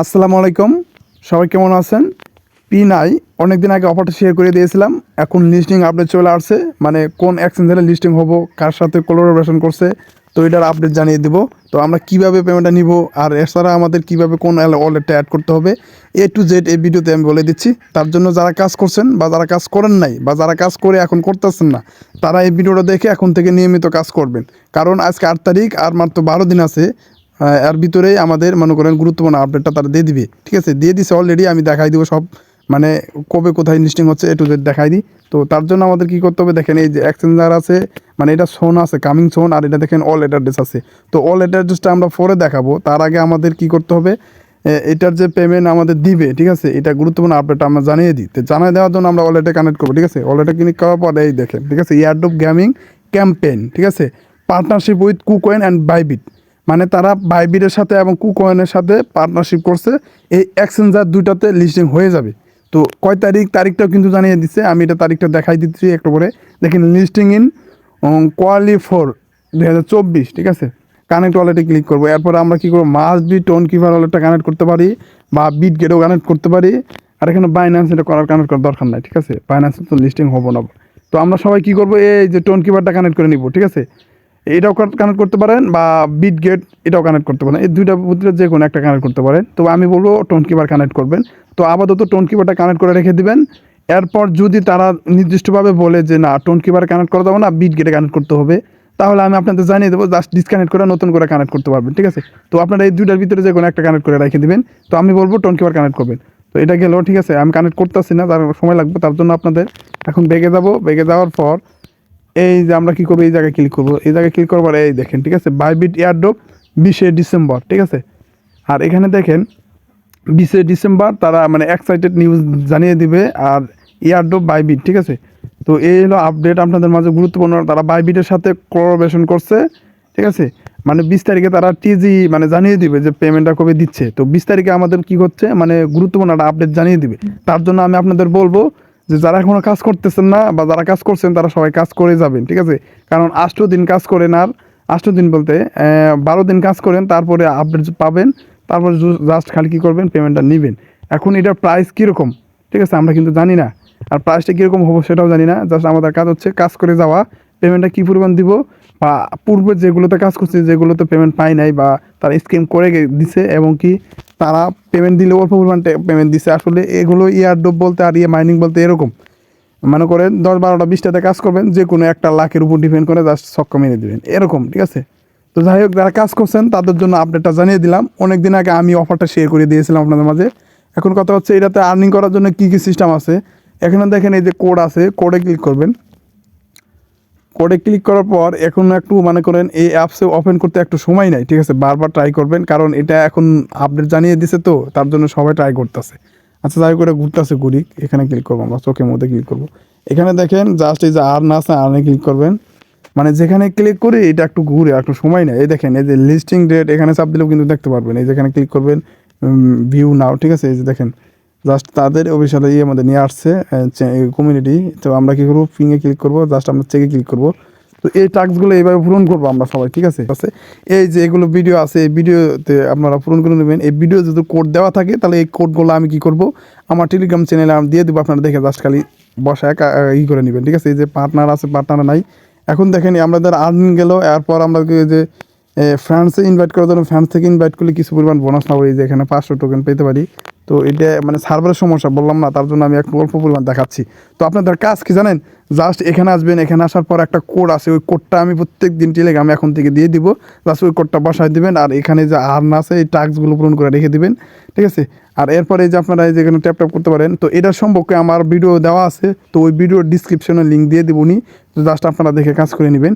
আসসালামু আলাইকুম। সবাই কেমন আছেন? পি নাই অনেক দিন আগে অফারটা শেয়ার করে দিয়েছিলাম। এখন লিস্টিং আপডেট চলে আসছে। মানে কোন এক্সচেঞ্জের লিস্টিং হব, কার সাথে কোলাবোরেশন করছে, তো এটার আপডেট জানিয়ে দিব। তো আমরা কীভাবে পেমেন্টটা নিব, আর এছাড়া আমাদের কীভাবে কোন ওয়ালেটটা অ্যাড করতে হবে এ টু জেড এই ভিডিওতে আমি বলে দিচ্ছি। তার জন্য যারা কাজ করছেন বা যারা কাজ করেন নাই, বা যারা কাজ করে এখন করতেছেন না, তারা এই ভিডিওটা দেখে এখন থেকে নিয়মিত কাজ করবেন। কারণ আজকে আট তারিখ, আর মাত্র বারো দিন আছে। এর ভিতরেই আমাদের, মনে করেন, গুরুত্বপূর্ণ আপডেটটা তারা দিয়ে দিবে। ঠিক আছে? দিয়ে দিছে অলরেডি আমি দেখাই দিব সব মানে কবে কোথায় লিস্টিং হচ্ছে একটু দেখাই দিই। তো তার জন্য আমাদের কি করতে হবে? দেখেন, এই যে এক্সচেঞ্জার আছে মানে এটা সোন আছে কামিং সোন আর এটা দেখেন অল অ্যাড্রেস আছে। তো অল অ্যাড্রেসটা আমরা পরে দেখাবো। তার আগে আমাদের কি করতে হবে? এটার যে পেমেন্ট আমাদের দিবে, ঠিক আছে? এটা গুরুত্বপূর্ণ আপডেট আমরা জানিয়ে দিই। তো জানিয়ে দেওয়ার জন্য আমরা ওয়ালেটে কানেক্ট করব, ঠিক আছে? ওয়ালেটে ক্লিক করার পর, এই দেখেন, ঠিক আছে? ইয়ারডোপ গেমিং ক্যাম্পেইন ঠিক আছে? Partnership with KuCoin and Bybit মানে তারা বাইবিটের সাথে এবং কুকয়েনের সাথে পার্টনারশিপ করছে। এই এক্সচেঞ্জার দুইটাতে লিস্টিং হয়ে যাবে। তো কয় তারিখ, তারিখটাও কিন্তু জানিয়ে দিচ্ছে। আমি এটা তারিখটা দেখাই দিচ্ছি একটু করে দেখেন লিস্টিং ইন কোয়ালি ফোর দুই হাজার চব্বিশ, ঠিক আছে? কানেক্ট ওয়ালেটে ক্লিক করব। এরপর আমরা কী করব? মাস বি টোন কিপার ওয়ালেটটা কানেক্ট করতে পারি বা বিট গেটও কানেক্ট করতে পারি। আর এখানে বাইন্যান্স এটা করার কানেক্ট করার দরকার নাই, ঠিক আছে? বাইন্যান্স তো লিস্টিং হব না। তো আমরা সবাই কী করব? এই যে টোন কিপারটা কানেক্ট করে নিব, ঠিক আছে? এটাও কানেক্ট করতে পারেন বা বিট গেট এটাও কানেক্ট করতে পারেন। এই দুইটা ভিতরে যে কোনো একটা কানেক্ট করতে পারেন। তো আমি বলব টোন কিপার কানেক্ট করবেন। তো আপাতত টোন কিপারটা কানেক্ট করে রেখে দিবেন। এরপর যদি তারা নির্দিষ্টভাবে বলে যে, না টোন কিপার কানেক্ট করা যাবে না বিট গেটে কানেক্ট করতে হবে, তাহলে আমি আপনাদের জানিয়ে দেবো, জাস্ট ডিসকানেক্ট করে নতুন করে কানেক্ট করতে পারবেন। ঠিক আছে? তো আপনারা এই দুইটার ভিতরে যে কোনো একটা কানেক্ট করে রেখে দিবেন। তো আমি বলব টোন কিপার কানেক্ট করবেন। তো এটা গেলেও ঠিক আছে? আমি কানেক্ট করতেছি না তার সময় লাগবে তার জন্য আপনাদের এখন বেগে যাব। বেগে যাওয়ার পর এই যে আমরা কি করব? এই জায়গায় ক্লিক করব। এই জায়গায় ক্লিক করবার এই দেখেন, ঠিক আছে? বাইবিট এয়ারড্রপ বিশে ডিসেম্বর, ঠিক আছে? আর এখানে দেখেন, বিশে ডিসেম্বর তারা মানে এক্সাইটেড নিউজ জানিয়ে দিবে আর এয়ারড্রপ বাইবিট ঠিক আছে? তো এই হলো আপডেট আপনাদের মাঝে গুরুত্বপূর্ণ। তারা বাইবিটের সাথে কোলাবোরেশন করছে, ঠিক আছে? মানে বিশ তারিখে তারা টিজি মানে জানিয়ে দিবে যে পেমেন্টটা কবে দিচ্ছে। তো বিশ তারিখে আমাদের কি হচ্ছে? মানে গুরুত্বপূর্ণ একটা আপডেট জানিয়ে দিবে। তার জন্য আমি আপনাদের বলব যে যারা এখনও কাজ করতেছেন না বা যারা কাজ করছেন, তারা সবাই কাজ করে যাবেন, ঠিক আছে? কারণ আষ্ট দিন কাজ করেন আর, আষ্ট দিন বলতে বারো দিন কাজ করেন, তারপরে আপডেট পাবেন, তারপরে জাস্ট খালি কী করবেন পেমেন্টটা নেবেন। এখন এটার প্রাইস কীরকম, ঠিক আছে? আমরা কিন্তু জানি না। আর প্রাইসটা কীরকম হব সেটাও জানি না। জাস্ট আমাদের কাজ হচ্ছে কাজ করে যাওয়া পেমেন্টটা কী পরিমাণ দিব, বা পূর্বে যেগুলোতে কাজ করছে, যেগুলোতে পেমেন্ট পাই নাই বা তারা স্কিম করে দিছে, এবং কি তারা পেমেন্ট দিলে অল্প পরিমাণ পেমেন্ট দিছে। আসলে এগুলো ইয়ার ডোব বলতে আর ইয়ে মাইনিং বলতে এরকম। মনে করেন দশ বারোটা বিশটাতে কাজ করবেন যে কোনো একটা লাখের উপর ডিপেন্ড করে জাস্ট ছক্কা মেরে দেবেন। এরকম, ঠিক আছে? তো যাই হোক, যারা কাজ করছেন, তাদের জন্য আপডেটটা জানিয়ে দিলাম। অনেক দিন আগে আমি অফারটা শেয়ার করে দিয়েছিলাম আপনাদের মাঝে। এখন কথা হচ্ছে এটাতে আর্নিং করার জন্য কী কী সিস্টেম আছে? এখানে দেখেন এই যে কোড আছে কোডে ক্লিক করবেন। কোডে ক্লিক করার পর এখন একটু মনে করেন এই অ্যাপসে ওপেন করতে একটু সময় নাই ঠিক আছে? বারবার ট্রাই করবেন, কারণ এটা এখন আপডেট জানিয়ে দিছে তো, তার জন্য সবাই ট্রাই করতেছে। আচ্ছা যাই করে ঘুরতেছে, ঘুরি, এখানে ক্লিক করব আমরা, চোখের মধ্যে ক্লিক করব। এখানে দেখেন জাস্ট এই যে আর না আছে আর্নে ক্লিক করবেন। মানে যেখানে ক্লিক করি, এটা একটু ঘুরে, একটু সময় নেই এই দেখেন, এই যে লিস্টিং ডেট এখানে চাপ দিলেও কিন্তু দেখতে পারবেন। এই যেখানে ক্লিক করবেন ভিউ নাও ঠিক আছে? এই যে দেখেন জাস্ট তাদের অফিসিয়াল ইয়ে আমাদের নিয়ে আসছে কমিউনিটি তো আমরা কী করব? ফিঙ্গে ক্লিক করব জাস্ট আমরা চেকে ক্লিক করব। তো এই টাস্কগুলো এইভাবে পূরণ করব আমরা সবাই, ঠিক আছে? এই যে এগুলো ভিডিও আছে, এই ভিডিওতে আপনারা পূরণ করে নেবেন। এই ভিডিও যদি কোড দেওয়া থাকে, তাহলে এই কোডগুলো আমি কি করব? আমার টেলিগ্রাম চ্যানেলে আমি দিয়ে দেবো, আপনারা দেখে জাস্ট খালি বসায় কা- ই করে নেবেন, ঠিক আছে? এই যে পার্টনার আছে পার্টনার নাই। এখন দেখেন আমাদের আর্নিং গেল, এরপর আমরা যে ফ্রান্সে ইনভাইট করার জন্য ফ্রান্স থেকে ইনভাইট করলে কিছু পরিমাণ বোনাস পাবো এই যে এখানে পাঁচশো টোকেন পেতে পারি। তো এটা মানে সার্ভারের সমস্যা, বললাম না, তার জন্য আমি একটু অল্প পরিমাণ দেখাচ্ছি। তো আপনাদের কাজ কি জানেন? জাস্ট এখানে আসবেন, এখানে আসার পর একটা কোড আছে, ওই কোডটা আমি প্রত্যেক দিন টেলিগ্রামে এখন থেকে দিয়ে দিব। জাস্ট ওই কোডটা বসায় দিবেন, আর এখানে যে আর্ন আছে, এই টাস্কগুলো পূরণ করে রেখে দেবেন, ঠিক আছে? আর এরপরে যে আপনারা এই যে এখানে ট্যাপ ট্যাপ করতে পারেন, তো এটার সম্পর্কে আমার ভিডিও দেওয়া আছে, তো ওই ভিডিওর ডিসক্রিপশনে লিঙ্ক দিয়ে দিব উনি। জাস্ট আপনারা দেখে কাজ করে নেবেন।